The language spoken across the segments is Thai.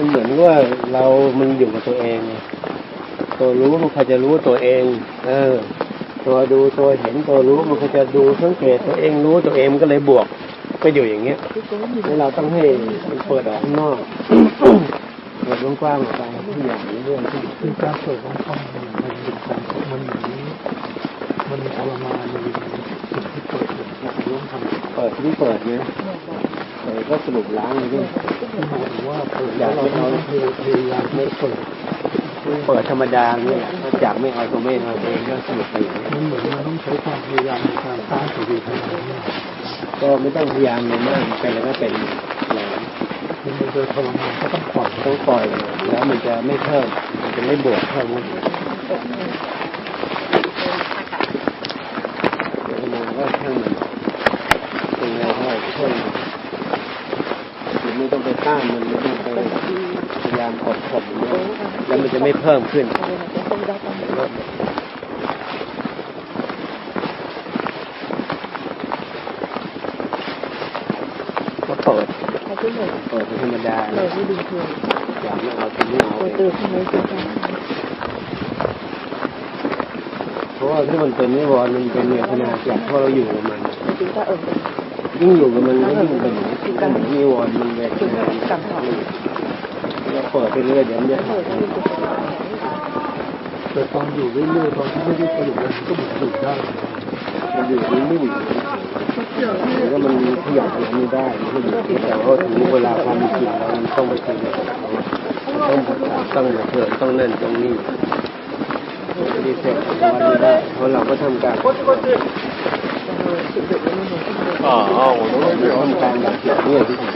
มันเหมือนว่าเรามันอยู่กับตัวเองไงตัวรู้มันเขาจะรู้ตัวเอง เออ ตัวดูตัวเห็นตัวรู้มันก็จะดูสังเกตตัวเองรู้ตัวเองมันก็เลยบวกก็อยู่อย่างเงี้ยแล้วเราต้องให้มันเปิดออกนอกเปิดกว้างๆออกไปทุกอย่างเรื่องที่คือการเปิดของช่องมันมันเป็นการมันเหมือนมันมีทรมานในสิ่งที่เปิดอยากร่วมทำเปิดที่เปิดเนี่ย ก็สรุปล้างเลยด้วยที่หมายถึงว่าเปิดแล้วเราต้องพยายามไม่เปิดเปิดธรรมดาเนี่ยถ้าจากไม่เอาตัวไม่เอาเองก็สรุปไปอย่างนี้มันเหมือนมันต้องใช้ความพยายามในการสร้างสติปัญญาเนี่ยก็ไม่ต้องพยายามเลยมากเป็นแล้วก็เป็นแล้วมันมันจะทรมานก็ต้องปล่อยต้องปล่อยแล้วมันจะไม่เพิ่มมันจะไม่บวกเพิ่มนะเดี๋ยวมาก็ช่างมันเป็นไงก็ช่วยมัน ห้านมันไม่ต้ไปพยายามกดข่มมันแล้วมันจะไม่เพิ่มขึ้นก็เปิดเปิดเป็นธรรมดาเลยอยากไม่เอาตัวไม่เอาเองพราะว่าถ้ามันเป็นนิวรณ์มันเป็นเวทนาจากเพราะเราอยู่กับมัน ยิ่งอยู่กับมันก็ยิ่งเป็นก็เหมือนนิวรณ์มันเวทนาเราเปิดไปเรื่อยเดี๋ยวมันจะแต่ตอนอยู่เรื่อยๆตอนที่ไม่ได้สรุปมันก็เหมือนอยู่ได้มันอยู่นิ่งๆแล้วมันขยับตัวไม่ได้แต่ว่าถึงเวลาความจริงแล้วมันต้องไปทำกับเขาต้องประกาศต้องมาเพื่อต้องนั่นต้องนี่ไม่ได้เสร็จวันไม่ได้เพราะเราก็ทำการ 啊啊，我都 เราทำการแบบนี้ที่สุด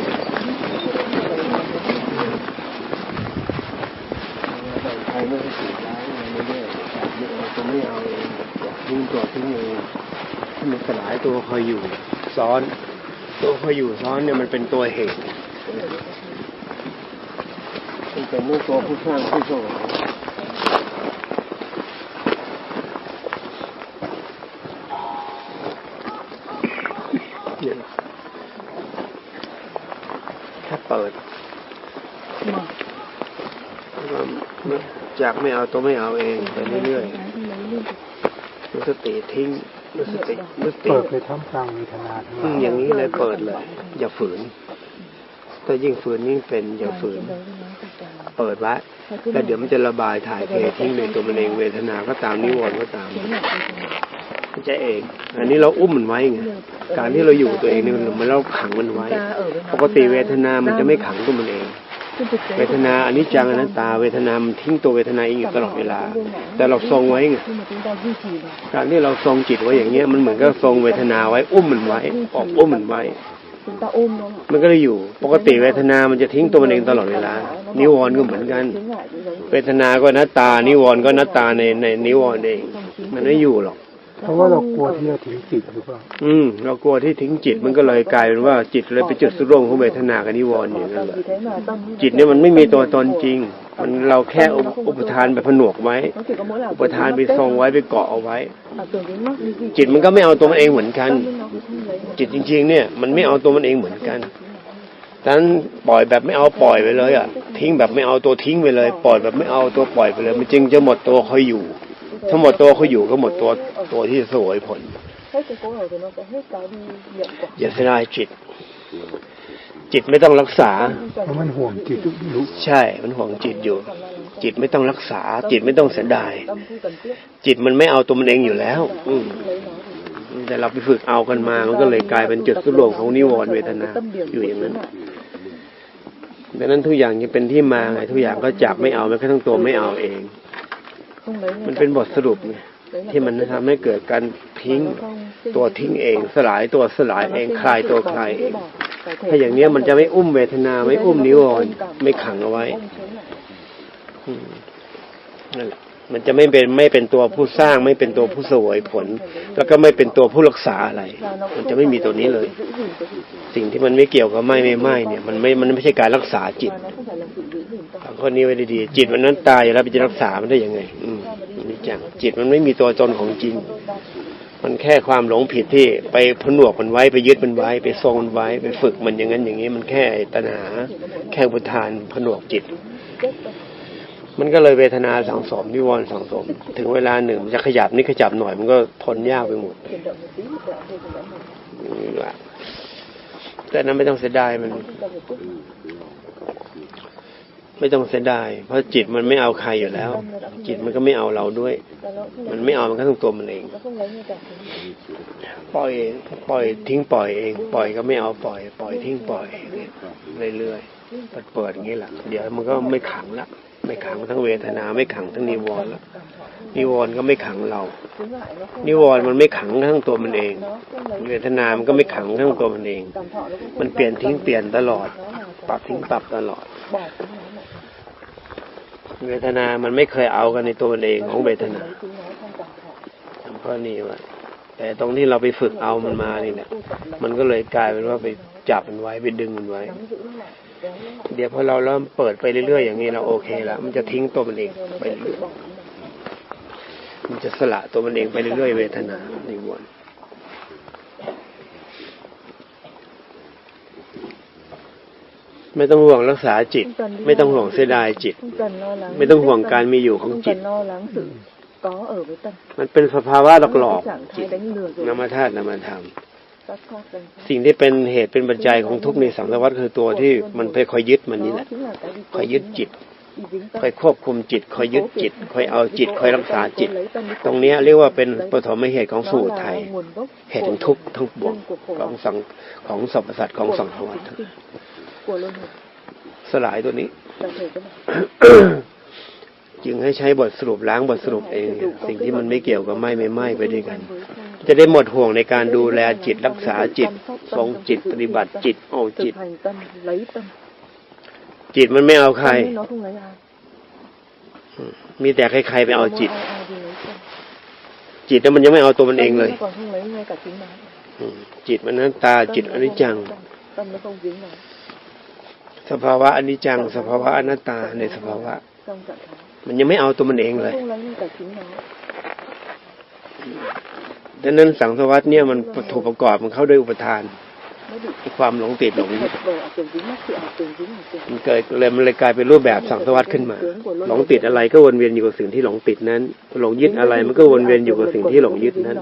ใครไม่ได้สื่อร้ายอะไรไม่ได้ไม่เอาตัวไม่เอาเองทิ้งตัวทิ้งเองให้มันสลายตัวคอยอยู่ ซ้อน ตัวคอยอยู่ซ้อนเนี่ยมันเป็นตัวเหตุมันเป็นเรื่องตัวผู้สร้างผู้สร้าง ปิดแล้วก็จากไม่เอาตัวไม่เอาเองไปเรื่อยๆมีสติทิ้งมีสติมีสติเปิดไปท่ามกลางเวทนาทั้งหอืลามยอย่างนี้เลยเปิดเลย อย่าฝืนถ้ายิ่งฝืนยิ่งเป็นอย่าฝืน เปิดไว้แล้วเดี๋ยวมันจะระบายถ่ายเททิ้งในตัวมันเองเวทนาก็ตามนิวรณ์ก็ตาม มันจะเอง อันนี้เราอุ้มมันไว้ไงการที่เราอยู่กับตัวเองเนี่ยมันเหมันเราขังมันไว้ ปกติเวทนา มันจะไม่ขังตัวมันเอง เวทนาอันนี้จังอนัตตา เวทนามันทิ้งตัวเวทนาเองอยู่ตลอดเวลา แต่เราทรงไว้ไงการที่เราทรงจิตไว้อย่างเงี้ยมันเหมือนกับทรงเวทนาไว้อุ้มมันไว้ออกอุ้มมันไว้มันก็เลยอยู่ ปกติเวทนา มันจะทิ้งตัวมันเองตลอดเวลา นิวรณ์ก็เหมือนกัน เวทนาก็นัตตา นิวรณ์ก็นัตตาในในนิวรณ์เอง มันไม่อยู่หรอก เพราะว่าเรากลัวที่จะทิ้งจิตหรือเปล่าอืม เรากลัวที่ทิ้งจิตมันก็เลยกลายเป็นว่าจิตเลยไปจุดสุดร่งของเวทนากับนิวรณ์อย่างนั้นแหละจิตเนี่ยมันไม่มีตัวตนจริง มันเราแค่อุปทานไปผนวกไว้ อุปทานไปทรงไว้ไปเกาะเอาไว้ จิตมันก็ไม่เอาตัวมันเองเหมือนกัน จิตจริง ๆ เนี่ย มันไม่เอาตัวมันเองเหมือนกันดังนั้นปล่อยแบบไม่เอาปล่อยไปเลยอะทิ้งแบบไม่เอาตัวทิ้งไปเลย ปล่อยแบบไม่เอาตัวปล่อยไปเลย มันจึงจะหมดตัวเขาอยู่ ถ้าหมดตัวเขาอยู่ก็หมดตัวตัวที่สวยผลอย่าเสียดายจิต จิตไม่ต้องรักษาเพราะมันห่วงจิตรู้ใช่ มันห่วงจิตอยู่ จิตไม่ต้องรักษา จิตไม่ต้องเสียดาย จิตมันไม่เอาตัวมันเองอยู่แล้ว อืแต่เราไปฝึกเอากันมา มันก็เลยกลายเป็นจุดสุดรวมของนิวรณ์เวทนาอยู่อย่างนั้นดังนั้นทุกอย่างจะเป็นที่มาไงทุกอย่างก็จับไม่เอาแม้กระทั่งตัวไม่เอาเอง มันเป็นบทสรุปไงที่มันทำให้เกิดการทิ้งตัวทิ้งเอง สลายตัวสลายเองคลายตัวคลายเอง ถ้าอย่างเนี้ยมันจะไม่อุ้มเวทนาไม่อุ้มนิวรณ์ไม่ขังเอาไว้นั่นแหละ มันจะไม่เป็นไม่เป็นตัวผู้สร้างไม่เป็นตัวผู้สวยผล แล้วก็ไม่เป็นตัวผู้รักษาอะไร มันจะไม่มีตัวนี้เลย สิ่งที่มันไม่เกี่ยวกับไม่ไม่ไม่เนี่ย มันไม่มันไม่ใช่การรักษาจิตฟังข้อนี้ไว้ดีๆจิตมันนั้นตายแล้วไปจะรักษามันได้ยังไง อืมนี่จังจิตมันไม่มีตัวตนของจริง มันแค่ความหลงผิดที่ไปผนวกมันไว้ไปยึดมันไว้ ไปทรงมันไว้ ไปฝึกมันอย่างนั้นอย่างนี้ มันแค่ตัณหา แค่อุทานผนวกจิต มันก็เลยเวทนาสังสมนิวรณ์สังสม ถึงเวลาหนึ่งมันจะขยับนี่ขยับหน่อย มันก็ทนยากไปหมดแต่นั้นไม่ต้องเสียดายมัน ไม่ต้องเสียดาย เพราะจิตมันไม่เอาใครอยู่แล้ว จิตมันก็ไม่เอาเราด้วย มันไม่เอามันก็ต้องตัวมันเองปล่อยปล่อยทิ้งปล่อยเอง ปล่อยก็ไม่เอาปล่อย ปล่อยทิ้งปล่อยเรื่อยๆเปิดเปิดอย่างนี้แหละเดี๋ยวมันก็ไม่ขังละ ไม่ขังทั้งเวทนา ไม่ขังทั้งนิวรณ์ละนิวรณ์ก็ไม่ขังเรา นิวรณ์มันไม่ขังทั้งตัวมันเอง เวทนา มันก็ไม่ขังทั้งตัวมันเอง มันเปลี่ยนทิ้งเปลี่ยนตลอด ปรับทิ้งปรับตลอด เวทนา มันไม่เคยเอากันในตัวมันเองของเวทนา lấy chính nó trong cảm thọ เพราะนี่ว่าแต่ตรงที่เราไปฝึกเอามันมานี่แหละมันก็เลยกลายเป็นว่าไปจับมันไว้ไปดึงมันไว้ nắm giữ nó lại kéo nó lại เดี๋ยวพอเราเริ่มเปิดไปเรื่อยๆอย่างนี้เราโอเคแล้วมันจะทิ้งตัวมันเอง rồi nó ไป sẽ เรื่ tự อย bỏ chính nó มันจะสละตัวมันเองไปเรื่อยๆเวทนาในวนไม่ต้องห่วงรักษาจิต ไม่ต้องห่วงเสียดายจิต không cần lo lắng ไม่ต้องห่วงการมีอยู่ของ không จิต cần lo lắng sự có ở với tâm มันเป็นสภาวะหลอก trạng ๆจิต thái đánh lừa rồi นามธาตุนามธรรม các khác đánh สิ่งที่เป็นเหตุเป็นปัจจัยของทุกข์ในสังสารวัฏคือตัวที่มันไปคอยยึดมันนี่แหละคอยยึดจิตคอยควบคุมจิตคอยยึดจิตคอยเอาจิตคอยรักษาจิต ตรงนี้เรียกว่าเป็นปฐมเหตุของสูตรไทยเหตุแห่งทุกข์ทั้งปวงของสังของสรรพสัตว์ของสังสารวัฏสลายตัวนี้จึงให้ใช้บทสรุปล้างบทสรุปเอง สิ่งที่มันไม่เกี่ยวกับไม่ไม่ไม่ไปด้วยกัน จะได้หมดห่วงในการดูแลจิตรักษาจิตทรงจิตปฏิบัติจิตเอาจิต จิตมันไม่เอาใคร มีแต่ใครๆไปเอาจิต จิตนั้นมันยังไม่เอาตัวมันเองเลยจิตมันนั้นตาจิตอนิจจังสภาวะอนิจจัง สภาวะอนัตตาในสภาวะ มันยังไม่เอาตัวมันเองเลย ดังนั้นสังสวัฏเนี่ยมันถูกประกอบมันเข้าด้วยอุปทานความหลงติดหลงมันเกิดเลยมันเลยกลายเป็นรูปแบบสังสวัฏขึ้นมา หลงติดอะไรก็วนเวียนอยู่กับสิ่งที่หลงติดนั้น หลงยึดอะไรมันก็วนเวียนอยู่กับสิ่งที่หลงยึดนั้น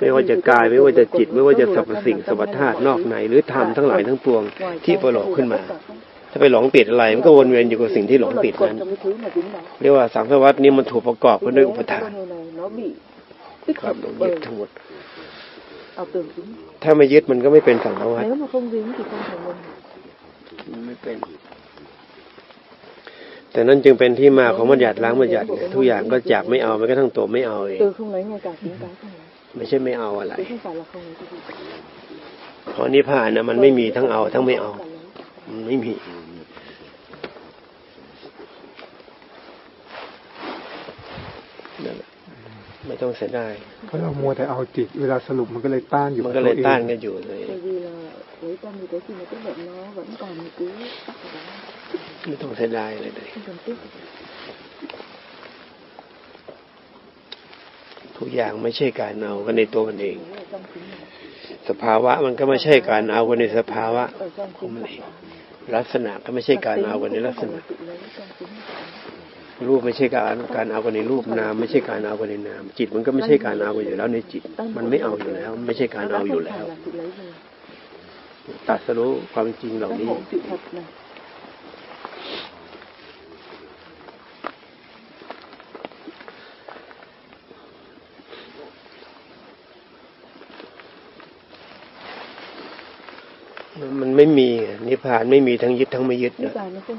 ไม่ว่าจะกายไม่ว่าจะจิต ไม่ว่าจะสรรพสิ่งสรรพธาตุนอกใน หรือธรรมทั้งหลายทั้งปวงที่ประหลอกขึ้นมาถ้าไปหลงติดอะไรมันก็วนเวียนอยู่กับสิ่งที่หลงติดนั้น เรียกว่าสังสารวัฏนี้มันถูกประกอบกันด้วยอุปทาน ความ hợp หลงยึ bởi ดทั้งหมด ảo tưởng dính ถ้าไม่ยึดมันก็ไม่เป็นสังสารวัฏ nếu mà không dính thì không thành luân hồi มันไม่เป็น แต่นั่นจึงเป็นที่มาของบัญญัติล้างบัญญัติไงทุกอย่างก็จากไม่เอามันก็ทั้งตัวไม่เอาเอง từ không lấy ngay cả chính cái không lấy ไม่ใช่ไม่เอาอะไร chứ không phải là không lấy cái gì เพราะนิพพานนะมันไม่มีทั้งเอาทั้งไม่เอามันไม่มีนั่นแหละไม่ ต้องเสียดายเพราะเรามัวแต่เอาจิตเวลาสรุปมันก็เลยต้านอยู่มันบก็เลยตัวองต้านกันอยู่เลย bởi vì là lấy tâm thì cái gì mà tức giận nó vẫn còn một cứ tắc ở đó ไม่ต้องเสียดายเลยเลย không cần tiếc ทุกอย่างไม่ใช่การเอากันในตัวมันเอง Đấy ở trong chính mình สภาวะมันก็ไม่ใช่การเอากันในสภาวะ ở trong ของ chính มัน mình เองลักษณะก็ไม่ใช่การเอากันในลักษณะ รูปไม่ใช่การการเอากันในรูปนามไม่ใช่การเอากันในนาม จิตมันก็ไม่ใช่การเอากันอยู่แล้วในจิต มันไม่เอาอยู่แล้ว ไม่ใช่การ nó เอา đã อยู่ không แล้ว phải là sự lấy rồi ตัดสรู้ความจริงเหล่า giác นี้ ngộ sự thật này มันไม่มีนิพพานไม่มีทั้งยึดทั้งไม่ยึด Niết นะ bàn nó không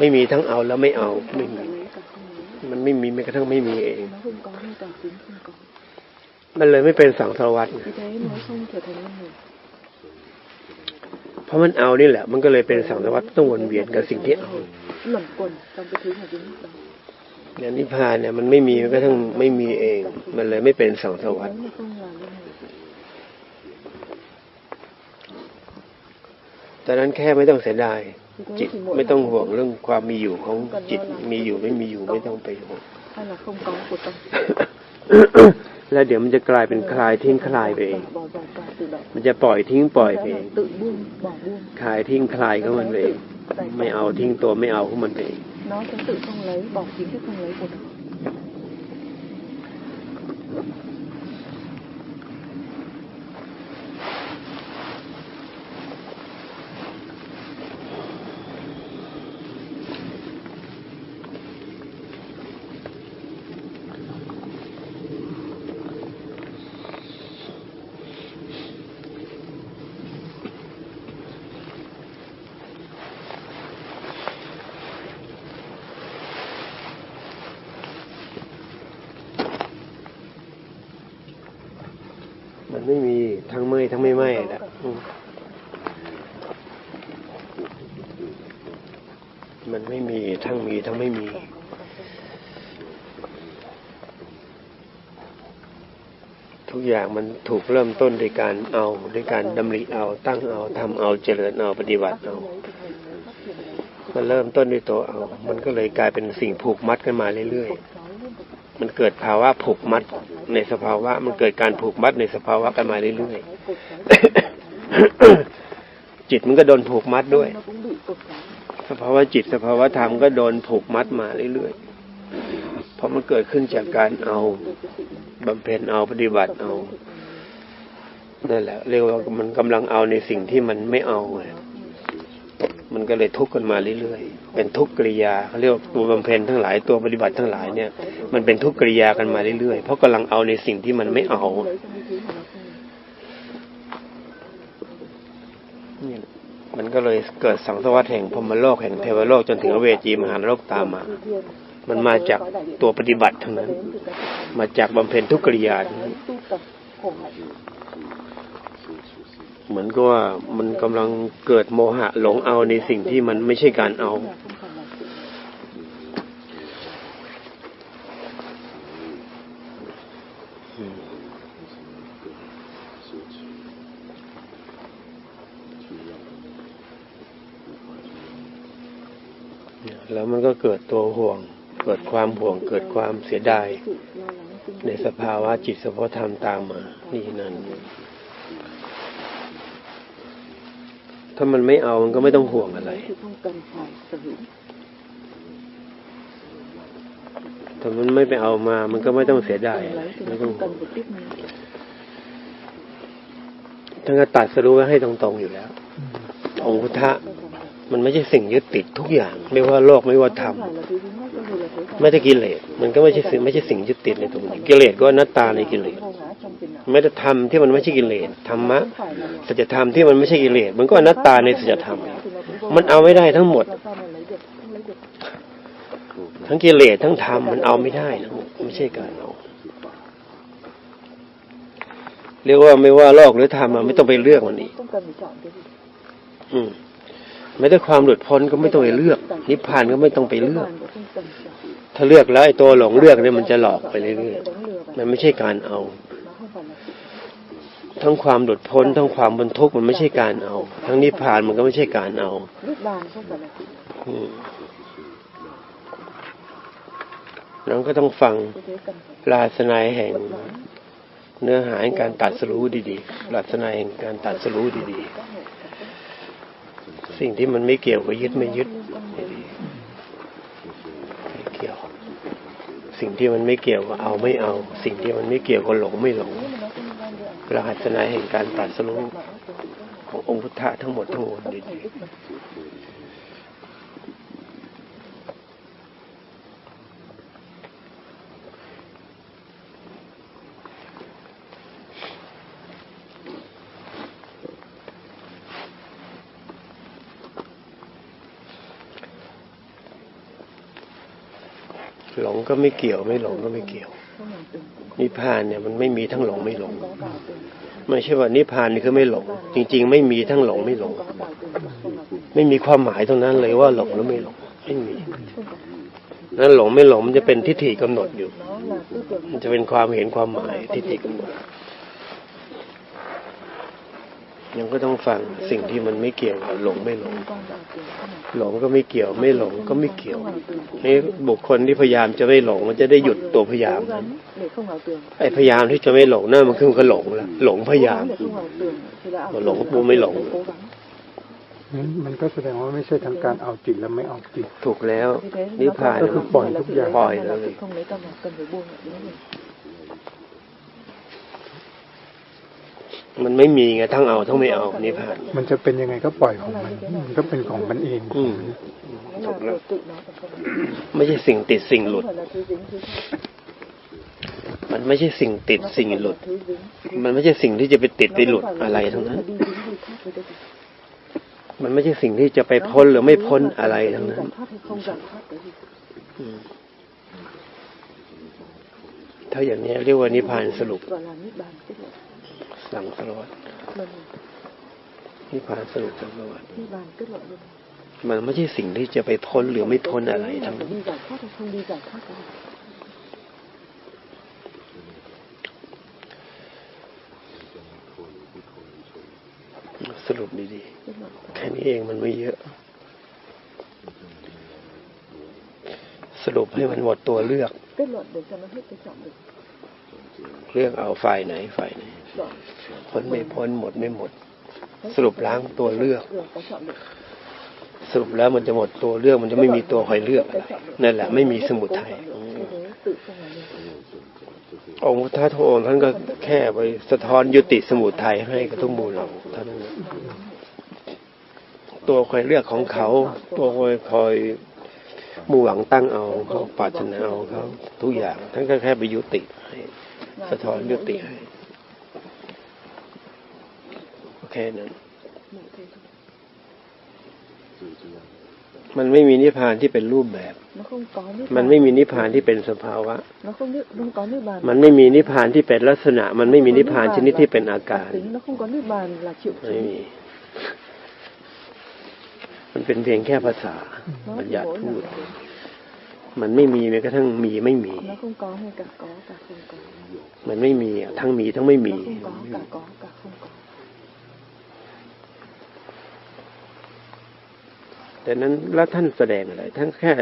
ไม่มีทั้งเอาแล้วไม่เอาไม่มี มันไม่มีแม้กระทั่งไม่มีเอง มันเลยไม่เป็นสังสารวัฏ vì thế nó không trở thành luân hồi เพราะมันเอานี่แหละ มันก็เลยเป็นสังสารวัฏต้องวนเวียนกับสิ่งที่เอา luẩn quẩn trong cái thứ mà dính đó อย่างนิพพานเนี่ยมันไม่มีแม้กระทั่งไม่มีเอง มันเลยไม่เป็นสังสารวัฏ nếu mà không là luân hồi แต่นั้นแค่ไม่ต้องเสียดาย thì จิต thế thì mỗi ไม่ต้อง lần ห่วงเรื่องความมีอยู่ของจิตมีอยู่ไม่มีอยู่ไม่ต้องไปห่วง hay là không có của tâm แล้วเดี๋ยวมันจะกลายเป็นคลายทิ้งคลายไปเอง bỏ giải tỏa tự động มันจะปล่อยทิ้งปล่อยไปเอง tự buông bỏ buông คลายทิ้งคลายของมันไปเอง ไม่เอาทิ้งตัวไม่เอาของมันไปเอง nó sẽ tự không lấy bỏ chính cái không lấy của nó มันไม่มีทั้งเมื่อยทั้งไม่เมื่อยแหละอืมมันไม่มีทั้งมีทั้งไม่มี ทุก อย่างมันถูกเริ่มต้นด้วยการเอาด้วยการดำริเอาตั้งเอาทำเอาเจริญเอาปฏิบัติเอามันเริ่มต้นด้วยตัวเอา มันก็เลยกลายเป็นสิ่งผูกมัดกันมาเรื่อยๆ มันเกิดภาวะผูกมัดในสภาวะ มันเกิดการผูกมัดในสภาวะกันมาเรื่อยๆ จิตมันก็โดนผูกมัดด้วย สภาวะจิตสภาวะธรรมก็โดนผูกมัดมาเรื่อยๆ เพราะมันเกิดขึ้นจากการเอา บำเพ็ญเอาปฏิบัติเอานั่นแหละเรียกว่ามันกำลังเอาในสิ่งที่มันไม่เอาไงมันก็เลยทุกข์กันมาเรื่อยๆ เป็นทุกขกริยาเขาเรียกว่าตัวบำเพ็ญทั้งหลายตัวปฏิบัติทั้งหลายเนี่ย มันเป็นทุกขกริยากันมาเรื่อยๆ เพราะกำลังเอาในสิ่งที่มันไม่เอาเนี่ยมันก็เลยเกิดสังสวัสดแห่งพรมโลกแห่งเทวโลกจนถึงเวจีมหานรกตามมา มันมาจากตัวปฏิบัติเทั้งนั้น มาจากบำเพ็ญทุกกริยานเหมือนกับว่ามันกำลังเกิดโมหะหลงเอาในสิ่งที่มันไม่ใช่การเอาแล้วมันก็เกิดตัวห่วง เกิดความห่วงเกิดความเสียดาย ในสภาวะจิตสภาวะธรรมตามมา นี่นั่น ถ้ามันไม่เอามันก็ไม่ต้องห่วงอะไร ถ้ามันไม่ไปเอามา มันก็ไม่ต้องเสียดายไม่ต้องห่วงท่านก็ตัดสรู้ไว้ให้ตรงๆอยู่แล้ว องคุทะมันไม่ใช่สิ่งยึดติดทุกอย่าง ไม่ว่าโลกไม่ว่าธรรม ไม่ได้กิเลสมันก็ไม่ใช่สิ่งไม่ใช่สิ่งยึดติดในตรงนี้กิเลสก็อนัตตาในกิเลส vô ngã trong tiền não ไม่ได้ธรรมที่มันไม่ใช่กิเลสธรรมะ không phải là สัจธรรมที่มันไม่ใช่กิเลสมันก็อนัตตาในสัจธรรม thì nó cũng vô มันเอาไม่ได้ทั้งหมด làm sao mà lấy được không lấy được ทั้งกิเลสทั้งธรรมมันเอาไม่ได้ทั้งหมดไม่ใช่การเอาเรียกว่าไม่ว่าโลกหรือธรรมอะไม่ต้องไปเลือกมันอีก không cần phải chọn cái gì อืมไม่ได้ความหลุดพ้นก็ไม่ต้องไปเลือก นิพพานก็ไม่ต้องไป cái เลือก ถ้าเลือกแล้วไอ้ตัวหลงเลือกเนี่ยมันจะหลอกไปเรื่อย đánh lừa ๆ và มันไม่ใช่การเอา nó không phải là sự ทั้งความหลุดพ้น ทั้งความบรรทุกข์มันไม่ใช่การเอา ทั้งนิพพานมันก็ไม่ใช่การเอา niết bàn không phải là sự อืมเราก็ต้องฟัง như thế cần phải ปราศนัยแห่ง เนื้อหาแห่งการตัดสรู้ดีๆปราศนัยแห่งการตัดสรู้ดีๆ สิ่งที่มันไม่เกี่ยวกับยึดไม่ยึดดีๆไม่เกี่ยว สิ่งที่มันไม่เกี่ยวก็เอาไม่เอา สิ่งที่มันไม่เกี่ยวก็หลงไม่หลงรหัสนาแห่งการตัดสรู้ขององค์พุทธะทั้งหมดทั้งมวลดี หลงก็ไม่เกี่ยว ไม่หลงก็ไม่เกี่ยว นิพพานเนี่ยมันไม่มีทั้งหลงไม่หลงไม่ใช่ว่านิพพานนี่คือไม่หลง จริง ๆ ไม่มีทั้งหลงไม่หลง ไม่มีความหมายตรงนั้นเลยว่าหลงหรือไม่หลงไม่มีนั้นหลงไม่หลงมันจะเป็นทิฏฐิกำหนดอยู่ มันจะเป็นความเห็นความหมายทิฏฐิกำหนด ยังก็ต้องฟังสิ่งที่มันไม่เกี่ยวกับหลงไม่หลง หลงก็ไม่เกี่ยว ไม่หลงก็ไม่เกี่ยว không ảo tưởng cũng นี่บุคคลที่พยายามจะไม่หลง มันจะได้หยุดตัวพยายาม cố gắng để không ảo tưởng ไอ้พยายามที่จะไม่หลงนั่นมันคือมันก็หลงละหลงพยายาม Cố gắng để không ảo tưởng thì đã ảo Mà tưởng lộn là cũng mới lộn. phải cố gắng งั้นมันก็แสดงว่าไม่ใช่ทั้งการเอาจิตและไม่เอาจิตถูกแล้ว Vì thế นิพ nó พาน không ก็คือ phải ปล่อย là ทุก sự อย่าง lấy ปล่อย tâm เล hay là ย มันไม่มีไงทั้งเอาทั้งไม่เอานิพพาน มันจะเป็นยังไงก็ปล่อยของมัน มันก็เป็นของมันเองอืม nó Thuộc là lắm. của tự nó còn không ไม่ใช่สิ่งติดสิ่งหลุด không phải là thứ dính thứ khác มันไม่ใช่สิ่งติด nó không สิ่ง phải หลุ là ด thứ dính มันไม่ใช่สิ่งที่จะไปติด nó ไปหลุด không phải là อะไร thứ ทั้งนั้น mà đi dính gì khác với cái gì มันไม่ใช่สิ่งที่จะไป Nó พ้นหรือไม่ thứ พ้น mà อะไร cần ทั้ง phải นั้น giải thoát hay không giải thoát cái gì อืมถ้าอย่างนี้เรียกว่านิพพานสรุป สังสารวัตรนิพพานสรุปสังสารวัตรมันไม่ใช่สิ่งที่จะไปพ้นหรือไม่พ้นอะไรทั้งนั้นสรุปดีๆ แค่นี้เองมันไม่เยอะ สรุปให้มันหมดตัวเลือกเลือกเอาฝ่ายไหนฝ่ายไหน พ้นไม่พ้นหมดไม่หมด สรุปล้างตัวเลือก được có chọn được สรุปแล้วมันจะหมดตัวเลือกมันจะไม่มีตัวคอยเลือกอะไรนั่นแหละ ไม่มีสมุทัย như thế tự không là mình องค์พุทธโทองค์ท่านก็แค่ไปสะท้อนยุติสมุทัยให้กับทุกหมู่เหล่าเท่านั้นเองตัวคอยเลือกของเขา ตัวคอยคอยมุ่งหวังตั้งเอาเขาปรารถนาเอาเขาทุกอย่าง ท่านก็แค่ไปยุติให้สะท้อนยุติให้โอเคนั้น มันไม่มีนิพพานที่เป็นรูปแบบ nó không có nước มันไม่มีนิพพานที่เป็นสภาวะ nó không nước không có nước bàn มันไม่มีนิพพานที่เป็นลักษณะ มันไม่มีนิพพานชนิดที่เป็นอาการ tính nó không có nước bàn là triệu ไม่ chứng มีมันเป็นเพียงแค่ภาษา nó บัญ chỉ ญัติ mỗi พูด là มันไม่มีแม้กระทั่งมีไม่มี nó không có hay cả có cả không có มันไม่มีอะทั้งมีทั้งไม่มี แต่นั้นแล้วท่านแสดงอะไร ท่านแค่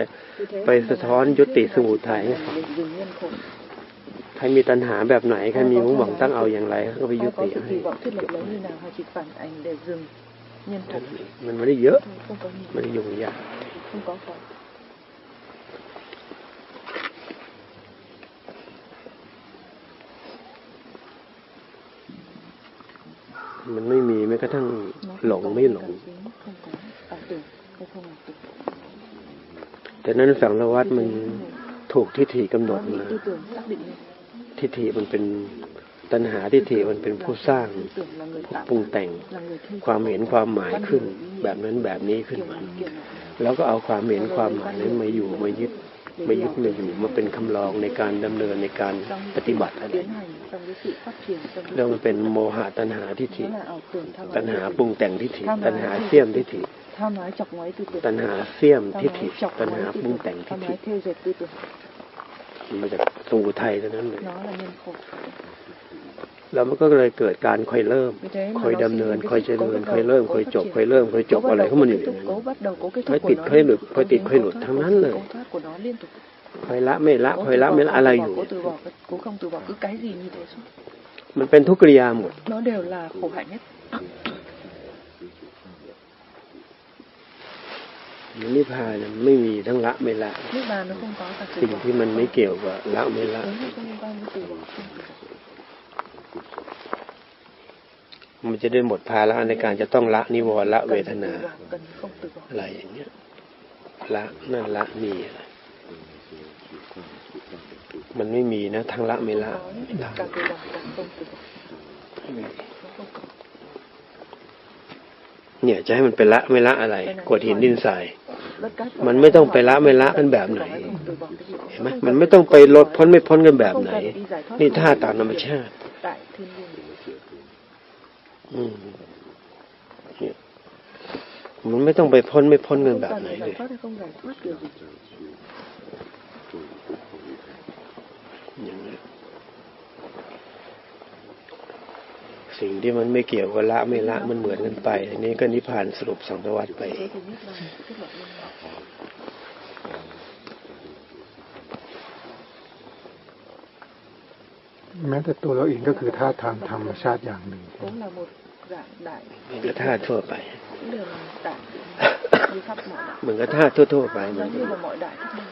Vì thế ไปสะท้อนยุติสมุทัยให้ฟัง để dừng nhân khổ ใครมีตัณหาแบบไหนใครมีมุ่งหวังตั้งเอาอย่างไรก็ไปยุ ai có ติ sự ให้ kỳ vọng thiết lập lớn như nào hay chỉ phản ảnh để dừng nhân ท่า khổ นเองมันไม่ได้เยอะ thôi không có nhiều ไม่ได้ยุ่งยาก không có khó มันไม่มีแม้กระทั่ง nó หล không ง có ไม่ hay หลง แต่นั้นสังสารวัตมันถูกทิฏฐิกำหนดมาทิฏฐิมันเป็นตัณหาทิฏฐิมันเป็นผู้สร้างผู้ปรุงแต่งความเห็นความหมายขึ้น แบบนั้นแบบนี้ขึ้นมาแล้วก็เอาความเห็นความหมายนั้นมาอยู่มายึด มายึดมาอยู่มาเป็นคำลองในการดำเนินในการ trong ปฏิบัติอะไร tiến hành trong cái sự phát triển trong แล้ว cái มันเป็นโมหะตัณหาทิฏฐิ đó là ảo tưởng tham ตัณ ái หาปรุงแต่งทิฏฐิตัณหาเสี้ยมทิฏฐิ tham ái chọc ngoáy tư tưởng ตัณหาเสี้ยม tham ทิฏฐิ ái chọc ตัณหา ngoáy ป tư รุง tưởng แต่งทิฏ tham ฐิ ái theo dệt tư tưởng มันมาจากสมุทัยเท่านั้นเลย แล้วมันก็เลยเกิดการค่อยเริ่ม vì thế ค่อย mà nó ดำเนิน sinh ค่อย cái เจ sự ริญ cố ค่อย bắt เริ่ม đầu ค่อย cố จบ phát ค่อย triển เริ่มค่อยจบ cố อะไร bắt ของ đầu มันอ cố ยู่ kết อย่าง thúc นั้น cố bắt đầu cố kết ค่อย thúc ติด của nó ค่อยหลุด liên tục, ค่อยติด cố ค่อยหลุด thoát, ทั้ง cố นั้นเลย cố thoát của nó liên tục ค่อยละไม่ละ cố ค่อย từ ละ bỏ, ไม่ละ cố อะไร từ อ bỏ, ยู่ cố từ bỏ cố không từ bỏ cứ cái gì như thế suốt มันเป็นทุกกิริยาหมด nó đều là khổ hạnh hết นิพพานน่ะไม่มีทั้งละไม่ละ nước bàn nó không có cả từ สิ่ง bỏ ที่มันไม่เกี่ยวกับละไม่ละ มันจะได้หมดภาระในการจะต้องละนิวรละเวทนา อะไรอย่างเงี้ยละนั่นละนี่มันไม่มีนะทั้งละไม่ละไม่มี nó không có เนี่ยจะให้มันไปละไม่ละอะไรกดหินดินทรายมันไม่ต้องไปละไม่ละกันแบบไหนเห็นไหมมันไม่ต้องไปลดพ้นไม่พ้นกันแบบไหน นี่ท่าตามธรรมชาติ มันไม่ต้องไปพ้นไม่พ้นกันแบบไหนเลยอย่างนี้สิ่งที่มันไม่เกี่ยวกับละไม่ละมันเหมือนกันไป อันนี้ก็นิพพานสรุปสังสวัสดไป แม้แต่ตัวเราเองก็คือธาตุทางธรรมชาติอย่างหนึ่ง cũng là một dạng đại มันก็ธาตุทั่วไป cũng đều là đại như khắp mọi đại มันก็ธาตุทั่วๆไปมัน giống như là mọi đại khác nhau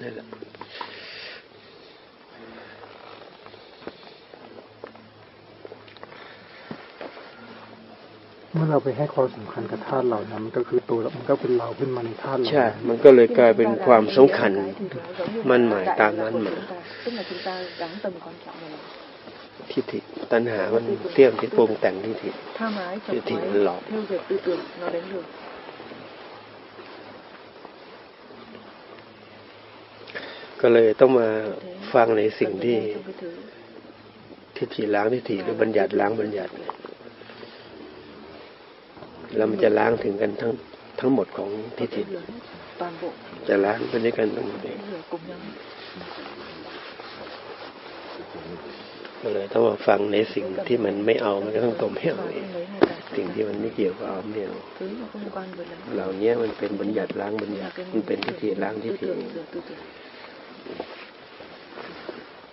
นั่นแหละ เมื่อเรา ไปให้ความสำคัญกับธาตุเหล่านั้นมันก็คือตัวมันก็เป็นเราขึ้นมาในธาตุเราใช่ มันก็เลยกลายเป็นความสำคัญมันหมายตามนั้นมาทิฏฐิตัณหามันเที่ยมที่ปรุงแต่งทิฏฐิ tham ái Thì chọc thì ngoáy nó lọt. theo dệt tư tưởng nó đánh lừa ก็เลยต้องมาฟังในสิ่งที่ทิฏฐิล้างทิฏฐิหรือบัญญัติล้างบัญญัติ แล้วมันจะล้างถึงกันทั้งทั้งหมดของทิฏฐิจะล้างไปด้วยกันทั้งหมดเองก็เลยต้องมาฟังในสิ่งที่มันไม่เอามันก็ต้องตมไม่เอาเองสิ่งที่มันไม่เกี่ยวกับเอาไม่เอาเหล่านี้มันเป็นบัญญัติล้างบัญญัติมันเป็นทิฏฐิล้างทิฏฐิ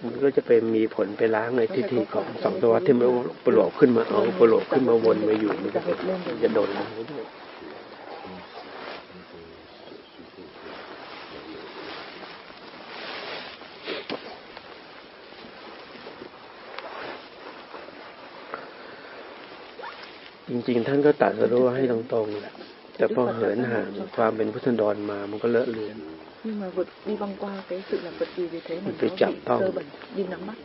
มันก็จะไปมีผลไปล้างในทิฏฐิของสองตัวที่มันประโลกขึ้นมาเอาประโลกขึ้นมาวนมาอยู่มันจะโดนล้างด้วยจริง ๆ ท่านก็ตัดสรู้ให้ตรงๆแหละแต่พอเหินห่างความเป็นพุทธันมา มันก็เลอะเลือน nhưng mà vượt đi băng qua cái sự là vật gì vì thế mà Mình nó phải bị chạm tông. sơ bẩn như nắm bắt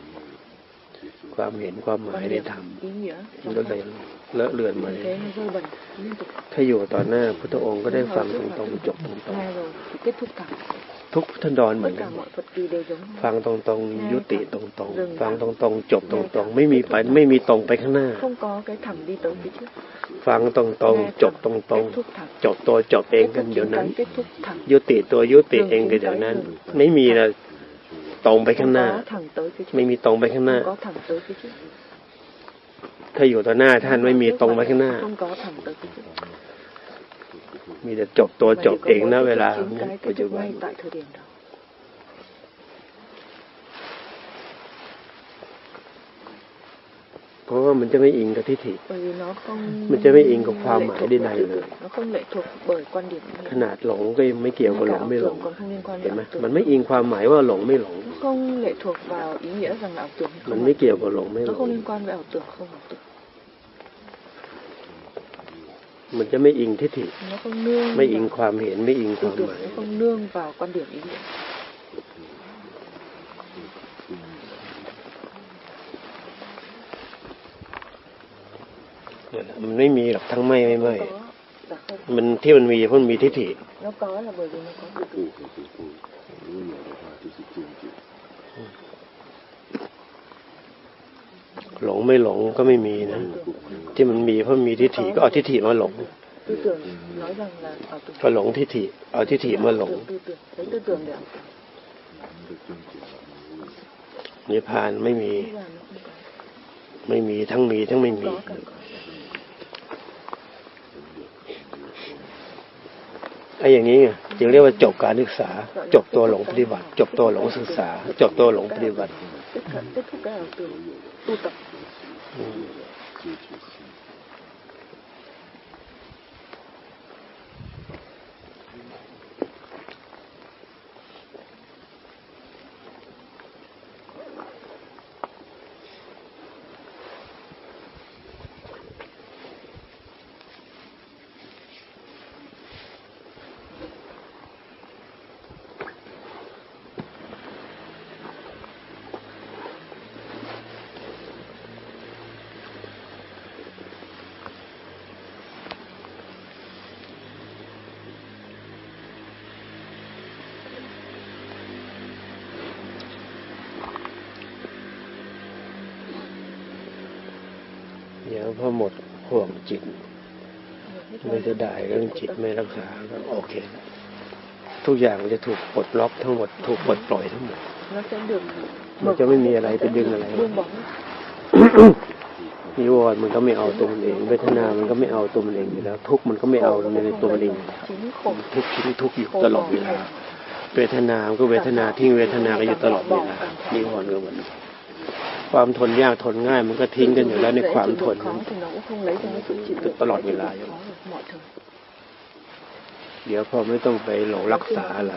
ความเห็นความหมาย quan ใน điểm ธรรม ý nghĩa มัน trong ก็เลย tâm เลอะเลือนมา vì เลย thế nó dơ bẩn liên tục ถ้าอยู่ต่อหน้าพุทธองค์ก็ได้ Nhưng ฟัง hồi ต trước รง mà ๆจบตรง nghe rồi thì kết thúc thẳng ๆ ทุกพุทธันดรเหมือ tất นกั cả น mọi Phật kỳ đều giống nhau ฟังตรงๆ ยุติตรงๆ ฟังตรงๆ จบตรงๆ ไม่มีไปไม่มีตรงไปข้างหน้า không có cái thẳng đi tới phía trước ฟังตรงๆ จบตรง kết thúc thẳng ๆจบตัวจบเอง kết กัน thúc เดี๋ยว chính นั้น cái kết thúc thẳng ยุติตัวยุติเองกันเดี๋ยวนั้น ไม่มีนะตรงไปข้าง không หน้า có thẳng tới phía trước ไม่มีตรงไปข้างหน้า không có thẳng tới phía trước ถ้าอยู่ต่อหน้าท่านไม่มีตรงไปข้างหน้า มีแต่จบตัว Mà จ chỉ บ có เอง mỗi นะ cái เวลา chính เนี้ย cái ปัจ kết จุ thúc บัน ngay tại thời điểm đó เพราะว่ามันจะไม่อิงกับทิฏฐิ bởi vì nó không มันจะไม่อิงกับความหมาย lệ thuộc ใด vào ๆ tư เลย tưởng, nó không lệ thuộc bởi quan điểm ขนาดหลงก็ยังไม่เกี่ยวกับหลงไม่หลง còn không liên quan เห็น đến ไหม ảo tưởng มันไม่อิงความหมายว่าหลงไม่หลง nó không lệ thuộc vào ý nghĩa rằng là ảo tưởng hay มัน không ไม่ ảo เกี่ยวกับหลงไม่ห tưởng. ล nó ง มันจะไม่อิงทิฏฐิ nó không nương ไม่อิง vào ความเห็นไม่อิงค tư วาม tưởng หมาย nó không nương vào quan điểm ý nghĩa นั่นแหละมันไม่มีหรอกทั้งไม่ไม่ไม่ có là không มันที่มันมีเพราะมันมีทิฏฐิ nó có là bởi vì nó có tư tưởng หลงไม่หลงก็ไม่มีนะที่มันมีเพราะมีทิฏฐิก็เอาทิฏฐิมาหลงก็หลงทิฏฐิเอาทิฏฐิมาหลงนิพพานไม่มี ไม่มีทั้งมีทั้งไม่มีไอ้อย่างนี้ไงจึงเรียกว่าจบการศึกษา จบตัวหลงปฏิบัติ จบตัวหลงศึกษา จบตัวหลงปฏิบัติ Mm. Thúc kết thúc cái ảo tưởng tu tập อืมพอหมดห่วงจิต ไม่จะได้เรื่องจิตไม่รักษาก็โอเค ทุกอย่างมันจะถูกปลดล็อกทั้งหมดถูกปลดปล่อยทั้งหมดมันจะไม่มีอะไรไปดึงอะไร buông bóng นิวรณ์มันก็ไม่เอาตัวมันเองเวทนา มันก็ไม่เอาตัวมันเองอยู่แล้ว ทุกมันก็ไม่เอาในตัวมันเองทุกทิ้งทุกอยู่ตลอดเวลาเวทนาก็เวทนาทิ้งเวทนาก็อยู่ตลอดเวลานิวรณ์ก็เหมือนกัน ความทนยากทนง่าย มันก็ทิ้งกันอยู่แล้วในความทน khó thì nó cũng không lấy cho nó sự chịu đựng Tao lọt Nó về lại khó rồi. được mọi thời เดี๋ยวพอไม่ต้องไปหลงรักษาอะไร